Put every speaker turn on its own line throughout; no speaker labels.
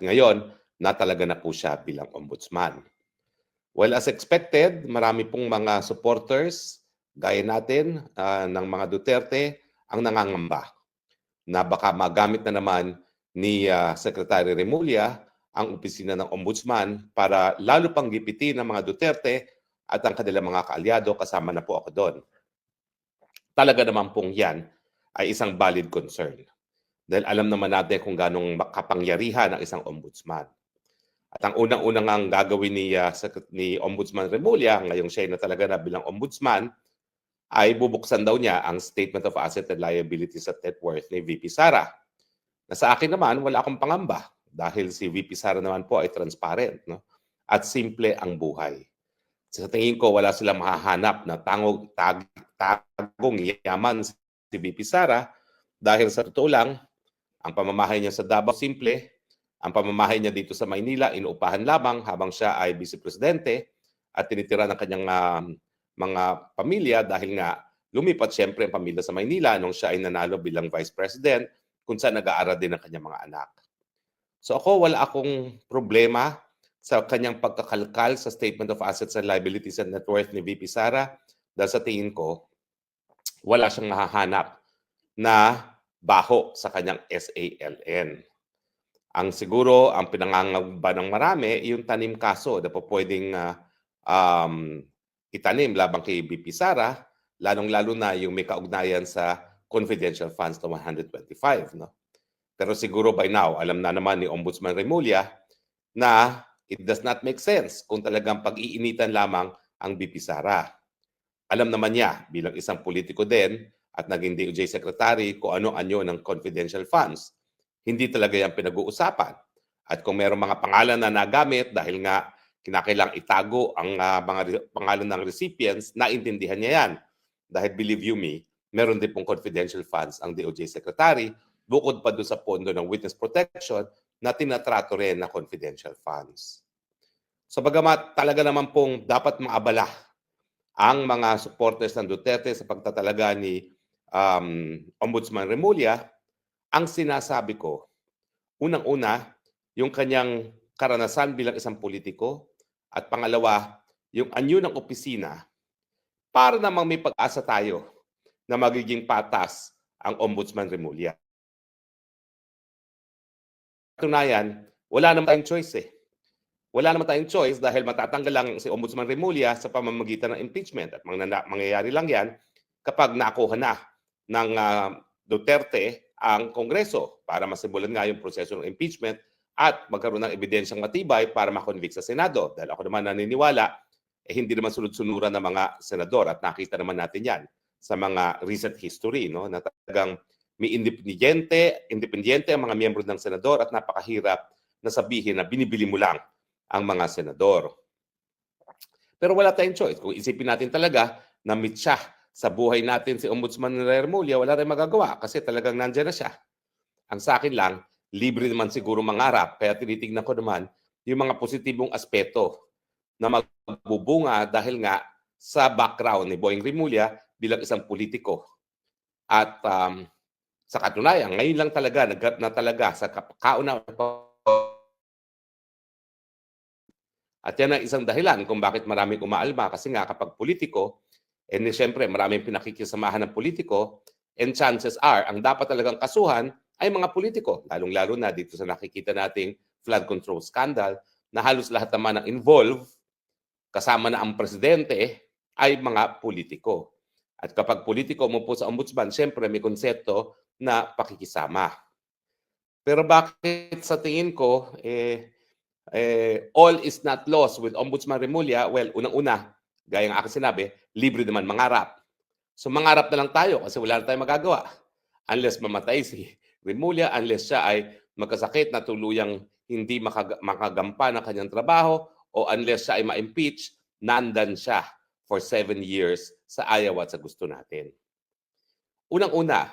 At ngayon, na talaga na po siya bilang ombudsman. Well, as expected, marami pong mga supporters, gaya natin, ah, ng mga Duterte, ang nangangamba na baka magamit na naman ni ah, Secretary Remulla ang opisina ng ombudsman para lalo pang gipitin ng mga Duterte at ang kanilang mga kaalyado, kasama na po ako doon. Talaga naman pong yan ay isang valid concern. Dahil alam naman natin kung ganong kapangyarihan ang isang ombudsman. At ang unang-unang ang gagawin ni, Secret- ni Ombudsman Remulla, ngayong siya na talaga na bilang ombudsman, ay bubuksan daw niya ang Statement of Asset and Liabilities at Net Worth ni VP Sara. Na sa akin naman, wala akong pangamba dahil si VP Sara naman po ay transparent no? at simple ang buhay. Sa tingin ko, wala silang mahahanap na tangog, tag, tagong yaman si VP Sara dahil sa totoo lang, ang pamamahay niya sa Davao simple, ang pamamahay niya dito sa Maynila inuupahan lamang habang siya ay vice presidente at tinitira ng kanyang ah, mga pamilya dahil nga lumipat siyempre ang pamilya sa Maynila nung siya ay nanalo bilang vice president kung saan nag-aaral din ang kanyang mga anak. So ako wala akong problema sa kanyang pagkakalkal sa Statement of Assets and Liabilities and Net Worth ni VP Sara dahil sa tingin ko wala siyang mahahanap na baho sa kanyang SALN. Ang siguro, ang pinangangamba ng marami, yung tanim kaso na po pwedeng ah, um, itanim labang kay BP Sara, lalong-lalo na yung may kaugnayan sa confidential funds na 125. No? Pero siguro by now, alam na naman ni Ombudsman Remulla na it does not make sense kung talagang pag-iinitan lamang ang BP Sara. Alam naman niya bilang isang politiko din at naging DOJ Secretary kung ano anyo ng confidential funds. Hindi talaga yan pinag-uusapan. At kung mayroong mga pangalan na nagamit dahil nga kinakailang itago ang ah, mga pangalan ng recipients, naintindihan niya yan. Dahil believe you me, meron din pong confidential funds ang DOJ Secretary bukod pa doon sa pondo ng witness protection na tinatrato rin na confidential funds. So bagamat talaga naman pong dapat maabala ang mga supporters ng Duterte sa pagtatalaga ni um, Ombudsman Remulla, ang sinasabi ko, unang-una, yung kanyang karanasan bilang isang politiko at pangalawa, yung anyo ng opisina para namang may pag-asa tayo na magiging patas ang Ombudsman Remulla. Tunayan, wala naman tayong choice eh. Wala naman tayong choice dahil matatanggal lang si Ombudsman Remulla sa pamamagitan ng impeachment at mangyayari lang yan kapag nakuha na ng ah, Duterte ang Kongreso para masimulan nga yung proseso ng impeachment at magkaroon ng ebidensyang matibay para makonvict sa Senado. Dahil ako naman naniniwala, eh, hindi naman sunod-sunuran ng mga senador at nakita naman natin yan sa mga recent history no na talagang may independiente, independiente ang mga miyembro ng senador at napakahirap na sabihin na binibili mo lang ang mga senador. Pero wala tayong choice. Kung isipin natin talaga na meet siya sa buhay natin si Ombudsman Remulla, wala tayong magagawa kasi talagang nandyan na siya. Ang sa akin lang, libre naman siguro mangarap. Kaya tinitingnan ko naman yung mga positibong aspeto na magbubunga dahil nga sa background ni Boying Remulla bilang isang politiko. At um, sa katunayan, ngayon lang talaga, nag na talaga sa kauna At yan ang isang dahilan kung bakit maraming umaalma kasi nga kapag politiko, and siyempre maraming pinakikisamahan ng politiko, and chances are, ang dapat talagang kasuhan ay mga politiko, lalong-lalo na dito sa nakikita nating flood control scandal, na halos lahat naman ng involved, kasama na ang presidente, ay mga politiko. At kapag politiko umupo sa ombudsman, siyempre may konsepto na pakikisama. Pero bakit sa tingin ko, eh, eh, all is not lost with Ombudsman Remulla? Well, unang-una, gaya ng aking sinabi, libre naman mangarap. So mangarap na lang tayo kasi wala na tayong magagawa. Unless mamatay si Remulla, unless siya ay magkasakit na tuluyang hindi makag- makagampa ng kanyang trabaho, o unless siya ay ma-impeach, nandan siya for seven years sa ayaw at sa gusto natin. Unang-una,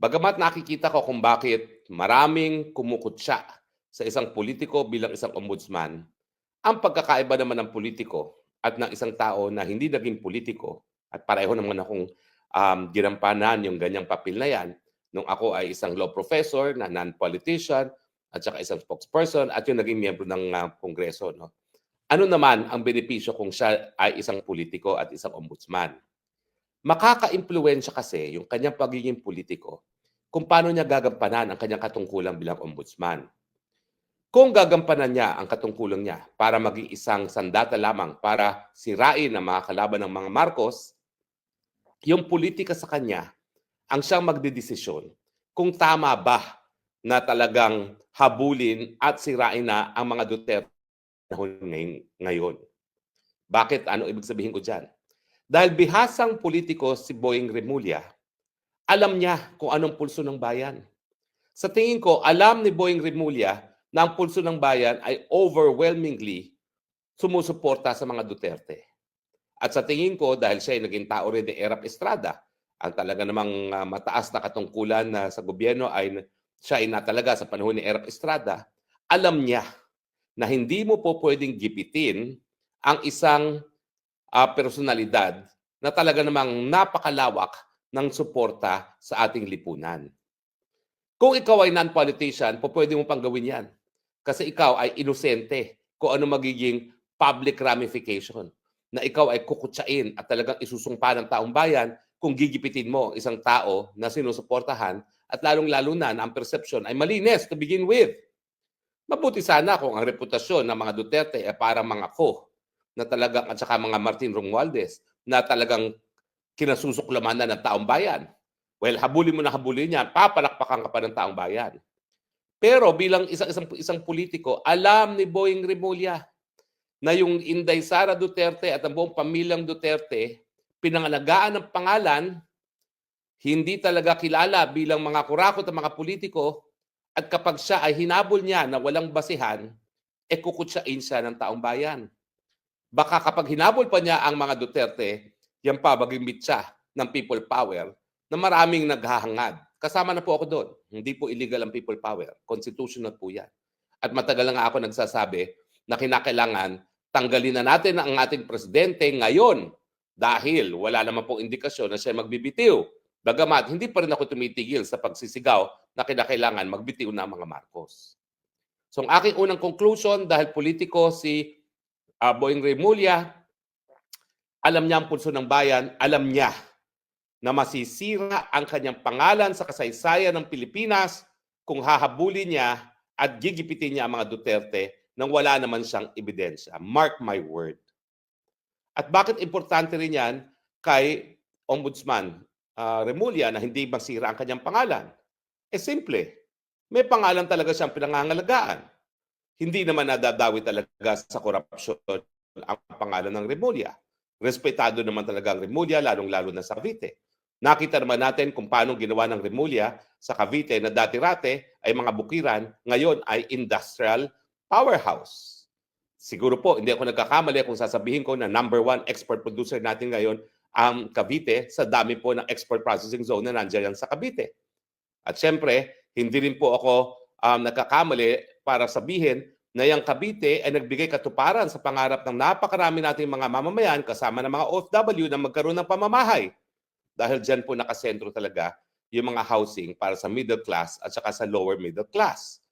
bagamat nakikita ko kung bakit maraming kumukutsa sa isang politiko bilang isang ombudsman, ang pagkakaiba naman ng politiko at ng isang tao na hindi naging politiko at pareho naman akong um, ginampanan yung ganyang papel na yan nung ako ay isang law professor na non-politician at saka isang spokesperson at yung naging miyembro ng ah, Kongreso. No? Ano naman ang benepisyo kung siya ay isang politiko at isang ombudsman? Makaka-impluensya kasi yung kanyang pagiging politiko kung paano niya gagampanan ang kanyang katungkulan bilang ombudsman. Kung gagampanan niya ang katungkulan niya para maging isang sandata lamang para sirain ang mga kalaban ng mga Marcos, yung politika sa kanya ang siyang magdedesisyon kung tama ba na talagang habulin at sirain na ang mga Duterte ngayon. Bakit? Ano ibig sabihin ko dyan? Dahil bihasang politiko si Boying Remulla, alam niya kung anong pulso ng bayan. Sa tingin ko, alam ni Boying Remulla na pulso ng bayan ay overwhelmingly sumusuporta sa mga Duterte. At sa tingin ko, dahil siya ay naging tao rin ni Erap Estrada, ang talaga namang ah, mataas na katungkulan na sa gobyerno ay siya ay na talaga sa panahon ni Erap Estrada, alam niya na hindi mo po pwedeng gipitin ang isang ah, personalidad na talaga namang napakalawak ng suporta sa ating lipunan. Kung ikaw ay non-politician, po pwede mo pang gawin yan. Kasi ikaw ay inosente kung ano magiging public ramification na ikaw ay kukutsain at talagang isusumpa ng taong bayan kung gigipitin mo ang isang tao na sinusuportahan at lalong-lalo na na ang perception ay malinis to begin with. Mabuti sana kung ang reputasyon ng mga Duterte ay parang mga ko na talagang at saka mga Martin Romualdez na talagang kinasusuklaman na ng taong bayan. Well, habulin mo na habulin yan, papalakpakan ka pa ng taong bayan. Pero bilang isang isang isang politiko, alam ni Boying Remulla na yung Inday Sara Duterte at ang buong pamilyang Duterte pinangalagaan ng pangalan hindi talaga kilala bilang mga kurakot at mga politiko at kapag siya ay hinabol niya na walang basihan, e kukutsain siya ng taong bayan. Baka kapag hinabol pa niya ang mga Duterte, yan pa maging mitsa ng people power na maraming naghahangad. Kasama na po ako doon. Hindi po illegal ang people power. Constitutional po yan. At matagal na nga ako nagsasabi na kinakailangan tanggalin na natin ang ating presidente ngayon dahil wala naman pong indikasyon na siya magbibitiw. Bagamat hindi pa rin ako tumitigil sa pagsisigaw na kinakailangan magbitiw na ang mga Marcos. So ang aking unang conclusion dahil politiko si uh, Boying Remulla, alam niya ang pulso ng bayan, alam niya na masisira ang kanyang pangalan sa kasaysayan ng Pilipinas kung hahabulin niya at gigipitin niya ang mga Duterte nang wala naman siyang ebidensya. Mark my word. At bakit importante rin yan kay Ombudsman uh, Remulla na hindi masira ang kanyang pangalan? Eh simple, may pangalan talaga siyang pinangangalagaan. Hindi naman nadadawi talaga sa korupsyon ang pangalan ng Remulla. Respetado naman talaga ang Remulla, lalong-lalo na sa Cavite. Nakita naman natin kung paano ginawa ng Remulla sa Cavite na dati-rate ay mga bukiran, ngayon ay industrial powerhouse. Siguro po, hindi ako nagkakamali kung sasabihin ko na number one export producer natin ngayon ang Cavite sa dami po ng export processing zone na nandiyan sa Cavite. At syempre, hindi rin po ako um, nagkakamali para sabihin na yung Cavite ay nagbigay katuparan sa pangarap ng napakarami nating mga mamamayan kasama ng mga OFW na magkaroon ng pamamahay. Dahil dyan po nakasentro talaga yung mga housing para sa middle class at saka sa lower middle class.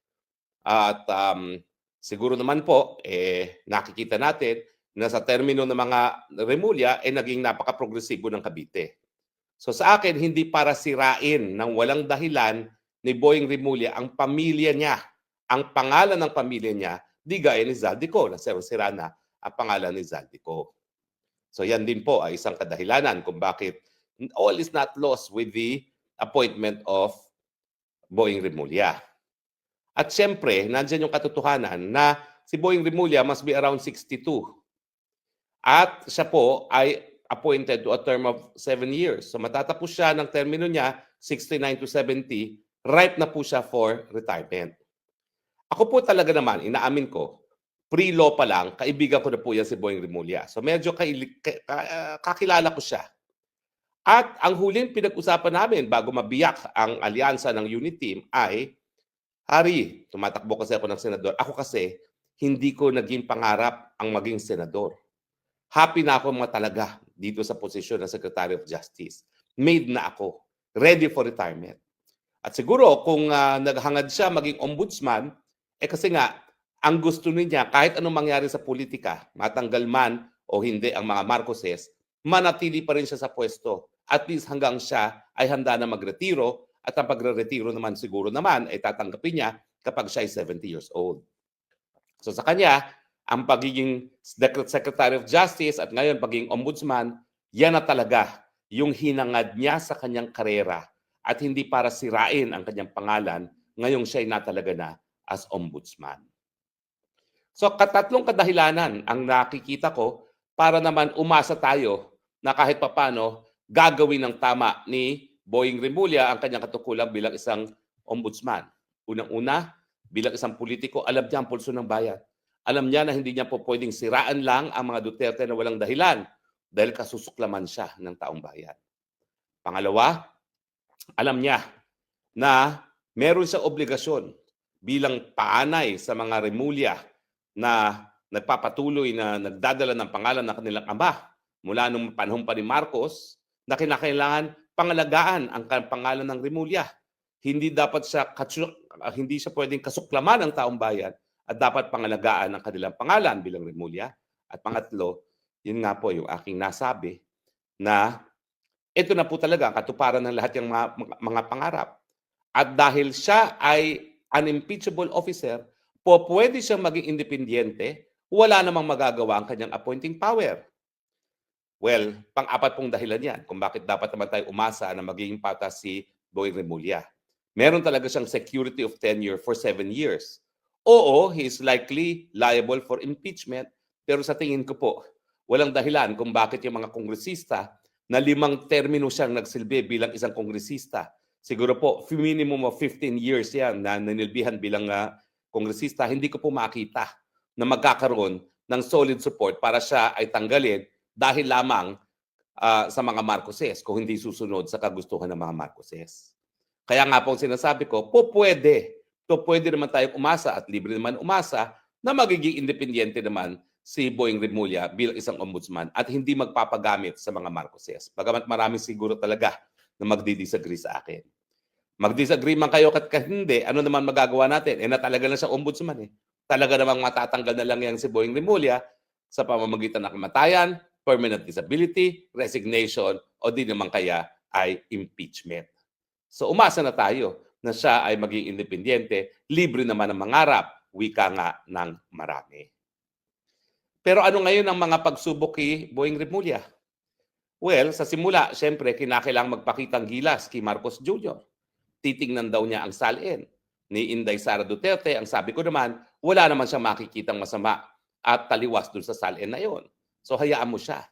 At um, siguro naman po, eh, nakikita natin na sa termino ng mga Remulla eh, naging napaka-progresibo ng Cavite. So sa akin, hindi para sirain ng walang dahilan ni Boying Remulla ang pamilya niya, ang pangalan ng pamilya niya, di gaya ni Zaldico, na sira na ang pangalan ni Zaldico. So yan din po ay isang kadahilanan kung bakit all is not lost with the appointment of Boying Remulla. At siyempre, nandyan yung katotohanan na si Boying Remulla must be around 62. At siya po ay appointed to a term of 7 years. So matatapos siya ng termino niya, 69 to 70, ripe na po siya for retirement. Ako po talaga naman, inaamin ko, pre-law pa lang, kaibigan ko na po yan si Boying Remulla. So medyo ka- kakilala ko siya. At ang huling pinag-usapan namin bago mabiyak ang alyansa ng unit team ay, Hari, tumatakbo kasi ako ng senador. Ako kasi, hindi ko naging pangarap ang maging senador. Happy na ako mga talaga dito sa posisyon ng Secretary of Justice. Made na ako. Ready for retirement. At siguro kung uh, naghangad siya maging ombudsman, Eh kasi nga, ang gusto niya, kahit anong mangyari sa politika, matanggal man o hindi ang mga Marcoses, manatili pa rin siya sa pwesto. At least hanggang siya ay handa na magretiro at ang pagre-retiro naman siguro naman ay tatanggapin niya kapag siya ay 70 years old. So sa kanya, ang pagiging Secretary of Justice at ngayon pagiging Ombudsman, yan na talaga yung hinangad niya sa kanyang karera at hindi para sirain ang kanyang pangalan ngayong siya ay natalaga na as Ombudsman. So katatlong kadahilanan ang nakikita ko para naman umasa tayo na kahit papano gagawin ng tama ni Boying Rimulya ang kanyang katukulang bilang isang ombudsman. Unang-una, bilang isang politiko, alam niya ang pulso ng bayan. Alam niya na hindi niya po pwedeng siraan lang ang mga Duterte na walang dahilan dahil kasusuklaman siya ng taong bayan. Pangalawa, alam niya na meron siya obligasyon bilang paanay sa mga Remulla na nagpapatuloy na nagdadala ng pangalan ng kanilang ama mula nung panahon pa ni Marcos na kinakailangan pangalagaan ang pangalan ng Remulla. Hindi dapat katsu- ah, hindi siya pwedeng kasuklaman ng taong bayan at dapat pangalagaan ang kanilang pangalan bilang Remulla. At pangatlo, yun nga po yung aking nasabi na ito na po talaga ang katuparan ng lahat ng mga, mga, pangarap. At dahil siya ay unimpeachable officer, po pwede siyang maging independyente, wala namang magagawa ang kanyang appointing power. Well, pang-apat pong dahilan yan kung bakit dapat naman tayo umasa na magiging patas si Boy Remulla. Meron talaga siyang security of tenure for seven years. Oo, he is likely liable for impeachment, pero sa tingin ko po, walang dahilan kung bakit yung mga kongresista na limang termino siyang nagsilbi bilang isang kongresista. Siguro po, minimum of 15 years yan na nanilbihan bilang uh, kongresista, hindi ko po makita na magkakaroon ng solid support para siya ay tanggalin dahil lamang uh, sa mga Marcoses kung hindi susunod sa kagustuhan ng mga Marcoses. Kaya nga po sinasabi ko, po pwede. To pwede naman tayo umasa at libre naman umasa na magiging independyente naman si Boying Remulla bilang isang ombudsman at hindi magpapagamit sa mga Marcoses. Bagamat marami siguro talaga na magdi-disagree sa akin. Mag-disagree man kayo kat hindi, ano naman magagawa natin? Eh na talaga na siya ombudsman eh. Talaga namang matatanggal na lang yan si Boying Remulla sa pamamagitan ng kamatayan, permanent disability, resignation, o di naman kaya ay impeachment. So umasa na tayo na siya ay maging independyente, libre naman ang mangarap, wika nga ng marami. Pero ano ngayon ang mga pagsubok kay Boying Remulla? Well, sa simula, siyempre, kinakailangang magpakitang gilas kay Marcos Jr. Titingnan daw niya ang salin ni Inday Sara Duterte. Ang sabi ko naman, wala naman siya makikitang masama at taliwas dun sa salin na yon. So hayaan mo siya.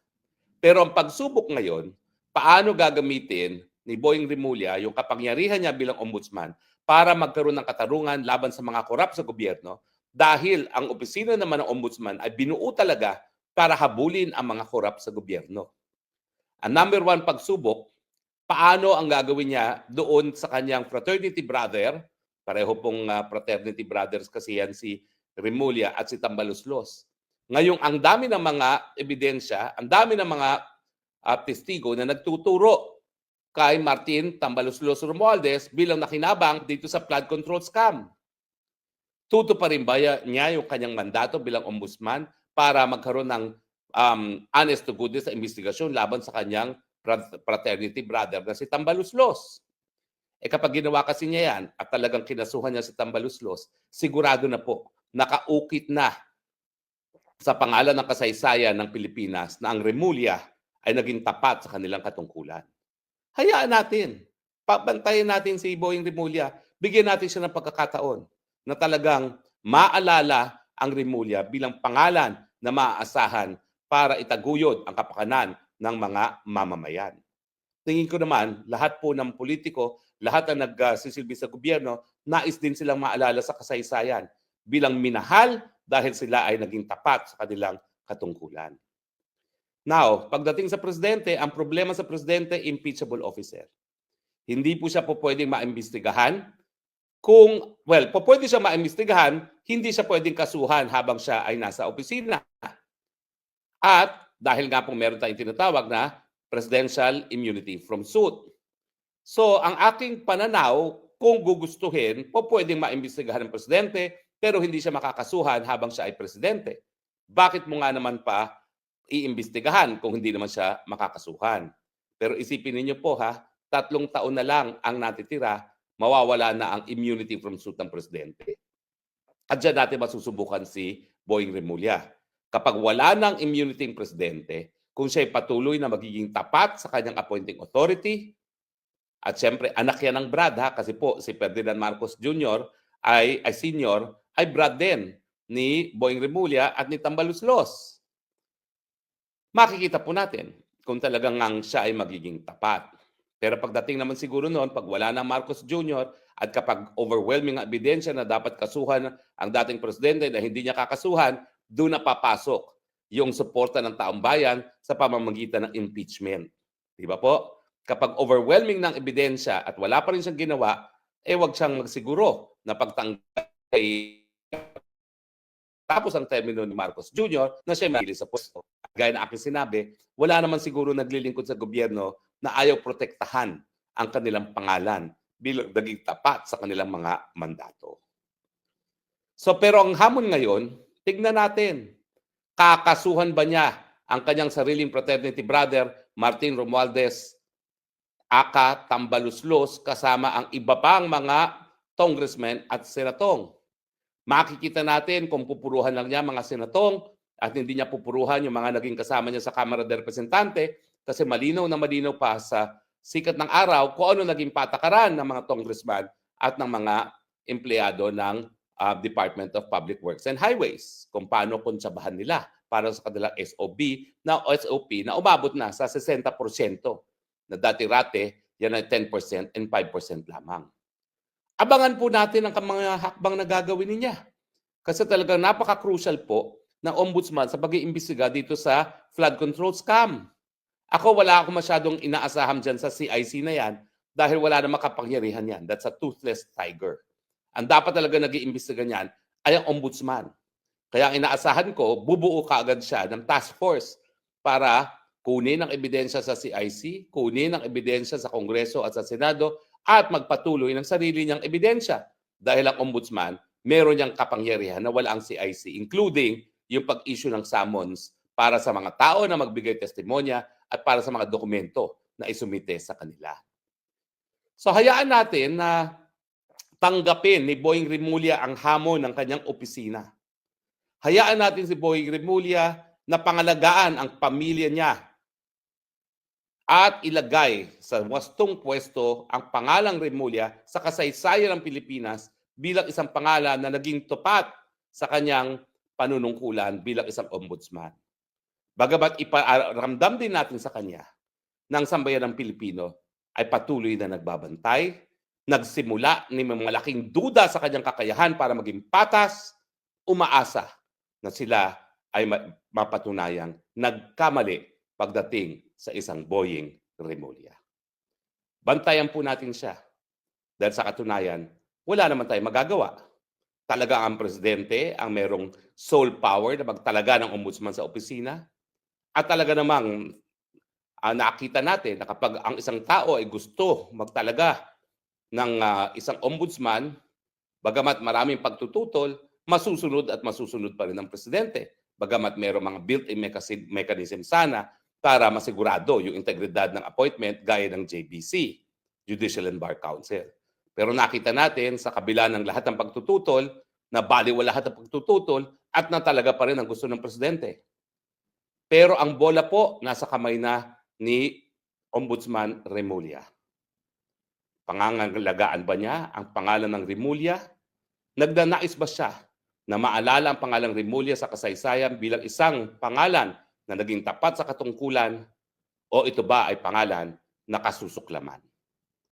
Pero ang pagsubok ngayon, paano gagamitin ni Boying Rimulya yung kapangyarihan niya bilang ombudsman para magkaroon ng katarungan laban sa mga korap sa gobyerno dahil ang opisina naman ng ombudsman ay binuo talaga para habulin ang mga korap sa gobyerno. Ang number one pagsubok, paano ang gagawin niya doon sa kanyang fraternity brother, pareho pong uh, fraternity brothers kasi yan si Rimulya at si Tambaluslos. Ngayong ang dami ng mga ebidensya, ang dami ng mga uh, testigo na nagtuturo kay Martin Tambaluslos Romualdez bilang nakinabang dito sa flood control scam. Tuto pa rin ba niya yung kanyang mandato bilang ombudsman para magkaroon ng um, honest to goodness na investigasyon laban sa kanyang fraternity brother na si Tambaluslos? Eh kapag ginawa kasi niya yan at talagang kinasuhan niya si Tambaluslos, sigurado na po, nakaukit na sa pangalan ng kasaysayan ng Pilipinas na ang Remulla ay naging tapat sa kanilang katungkulan. Hayaan natin. Pabantayan natin si Boying Remulla. Bigyan natin siya ng pagkakataon na talagang maalala ang Remulla bilang pangalan na maaasahan para itaguyod ang kapakanan ng mga mamamayan. Tingin ko naman, lahat po ng politiko, lahat na nagsisilbi sa gobyerno, nais din silang maalala sa kasaysayan bilang minahal dahil sila ay naging tapat sa kanilang katungkulan. Now, pagdating sa presidente, ang problema sa presidente, impeachable officer. Hindi po siya po pwedeng maimbestigahan. Kung, well, po pwede siya maimbestigahan, hindi siya pwedeng kasuhan habang siya ay nasa opisina. At dahil nga po meron tayong tinatawag na presidential immunity from suit. So, ang aking pananaw, kung gugustuhin, po pwedeng maimbestigahan ng presidente, pero hindi siya makakasuhan habang siya ay presidente. Bakit mo nga naman pa iimbestigahan kung hindi naman siya makakasuhan? Pero isipin ninyo po ha, tatlong taon na lang ang natitira, mawawala na ang immunity from suit ng presidente. At dyan natin masusubukan si Boying Remulla. Kapag wala ng immunity ng presidente, kung siya patuloy na magiging tapat sa kanyang appointing authority, at siyempre anak yan ng Brad ha, kasi po si Ferdinand Marcos Jr. ay, ay senior, ay Brad din ni Boying Remulla at ni Tambaluslos. Makikita po natin kung talagang ang siya ay magiging tapat. Pero pagdating naman siguro noon, pag wala na Marcos Jr. at kapag overwhelming ang ebidensya na dapat kasuhan ang dating presidente na hindi niya kakasuhan, doon na papasok yung suporta ng taong bayan sa pamamagitan ng impeachment. Di ba po? Kapag overwhelming ng ebidensya at wala pa rin siyang ginawa, eh wag siyang magsiguro na pagtanggal kay tapos ang termino ni Marcos Jr. na siya may sa pwesto. Gaya na aking sinabi, wala naman siguro naglilingkod sa gobyerno na ayaw protektahan ang kanilang pangalan bilang naging tapat sa kanilang mga mandato. So pero ang hamon ngayon, tignan natin, kakasuhan ba niya ang kanyang sariling fraternity brother, Martin Romualdez, aka Tambaluslos, kasama ang iba pang mga congressmen at senatong. Makikita natin kung pupuruhan lang niya mga senatong at hindi niya pupuruhan yung mga naging kasama niya sa Kamara de Representante kasi malinaw na malinaw pa sa sikat ng araw kung ano naging patakaran ng mga congressman at ng mga empleyado ng uh, Department of Public Works and Highways kung paano konsabahan nila para sa kanilang SOB na SOP na umabot na sa 60% na dati-rate yan ay 10% and 5% lamang. Abangan po natin ang mga hakbang na gagawin niya. Kasi talagang napaka-crucial po ng ombudsman sa pag-iimbestiga dito sa flood control scam. Ako wala ako masyadong inaasahan dyan sa CIC na yan dahil wala na makapangyarihan yan. That's a toothless tiger. Ang dapat talaga nag-iimbestiga niyan ay ang ombudsman. Kaya ang inaasahan ko, bubuo kaagad siya ng task force para kunin ang ebidensya sa CIC, kunin ang ebidensya sa Kongreso at sa Senado at magpatuloy ng sarili niyang ebidensya. Dahil ang ombudsman, meron niyang kapangyarihan na wala ang CIC, including yung pag-issue ng summons para sa mga tao na magbigay testimonya at para sa mga dokumento na isumite sa kanila. So hayaan natin na tanggapin ni Boying Rimulya ang hamon ng kanyang opisina. Hayaan natin si Boying Rimulya na pangalagaan ang pamilya niya at ilagay sa wastong pwesto ang pangalang Remulla sa kasaysayan ng Pilipinas bilang isang pangalan na naging tupat sa kanyang panunungkulan bilang isang ombudsman. Bagamat iparamdam din natin sa kanya ng sambayan ng Pilipino ay patuloy na nagbabantay, nagsimula ni malaking duda sa kanyang kakayahan para maging patas, umaasa na sila ay mapatunayang nagkamali pagdating sa isang Boeing Remulla. Bantayan po natin siya. Dahil sa katunayan, wala naman tayong magagawa. Talaga ang presidente ang merong sole power na magtalaga ng ombudsman sa opisina. At talaga namang uh, nakita natin na kapag ang isang tao ay gusto magtalaga ng uh, isang ombudsman, bagamat maraming pagtututol, masusunod at masusunod pa rin ng presidente. Bagamat mayroong mga built-in mechanism sana para masigurado yung integridad ng appointment gaya ng JBC, Judicial and Bar Council. Pero nakita natin sa kabila ng lahat ng pagtututol, na baliwala lahat ng pagtututol at na talaga pa rin ang gusto ng presidente. Pero ang bola po nasa kamay na ni Ombudsman Remulla. Pangangalagaan ba niya ang pangalan ng Remulla? Nagdanais ba siya na maalala ang pangalang Remulla sa kasaysayan bilang isang pangalan na naging tapat sa katungkulan o ito ba ay pangalan na kasusuklaman?